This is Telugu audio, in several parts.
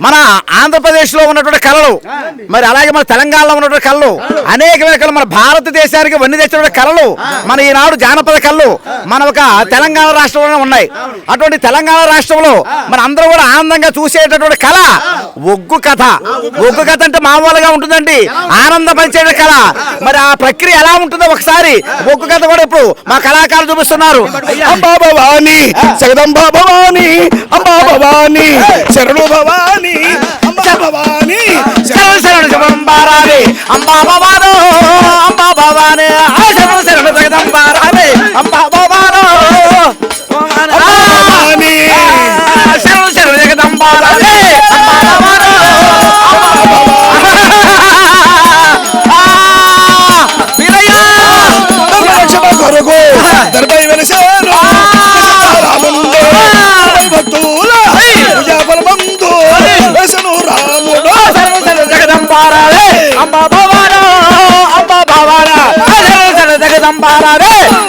మన ఆంధ్రప్రదేశ్లో ఉన్నటువంటి కళలు. మరి అలాగే మన తెలంగాణలో ఉన్నటువంటి కళలు. అనేకమైన కళలు. మన భారతదేశానికి వన్ని తెచ్చినటువంటి కళలు మన ఈనాడు జానపద కళలు. మన ఒక తెలంగాణ రాష్ట్రంలోనే ఉన్నాయి. అటువంటి తెలంగాణ రాష్ట్రంలో మన అందరూ కూడా ఆనందంగా చూసేటటువంటి కళ ఒగ్గు కథ. ఒగ్గు కథ అంటే మామూలుగా ఉంటుందండి. ఆనందపరిచే కళ. మరి ఆ ప్రక్రియ ఎలా ఉంటుందో ఒకసారి ఒగ్గు కథ కూడా ఇప్పుడు మా కళాకారులు చూపిస్తున్నారు. అంబా భవాని జగదంబా భవాని అంబా భవాని శరణు భవాని అంబా భవాని శరణు శరణు శివంబారాని అంబా భవానో.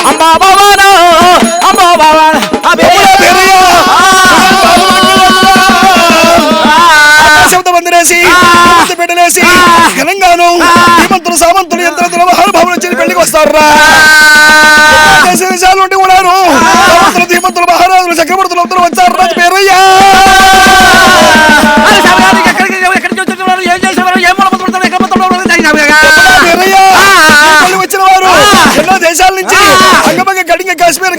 అమ్మా భవానా అమ్మా భవానా అబ్బే వందనేసి పెట్టలేసి ఘనంగాను సామంతులు ఎంత మహానుభావులు వచ్చి పెళ్ళికి వస్తారు రా చాలా దేశాల నుంచి అంగభంగ కడింగ కాశ్మీర్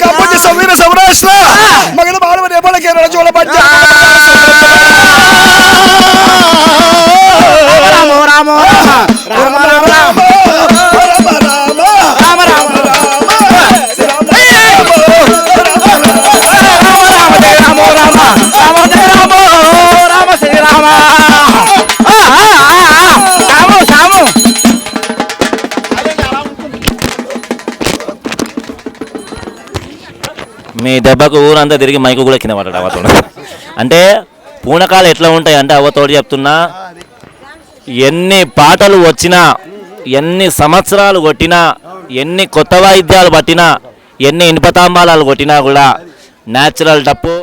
మీ దెబ్బకు ఊరంతా తిరిగి మైకు కూడా కింద పడ్డాడు అవతోడు అంటే పూనకాలు ఎట్లా ఉంటాయి అంటే అవతోడు చెప్తున్నా ఎన్ని పాటలు వచ్చినా ఎన్ని సంవత్సరాలు కొట్టినా ఎన్ని కొత్త వాయిద్యాలు పట్టినా ఎన్ని ఇనుపతాంబాలాలు కొట్టినా కూడా న్యాచురల్ డప్పు.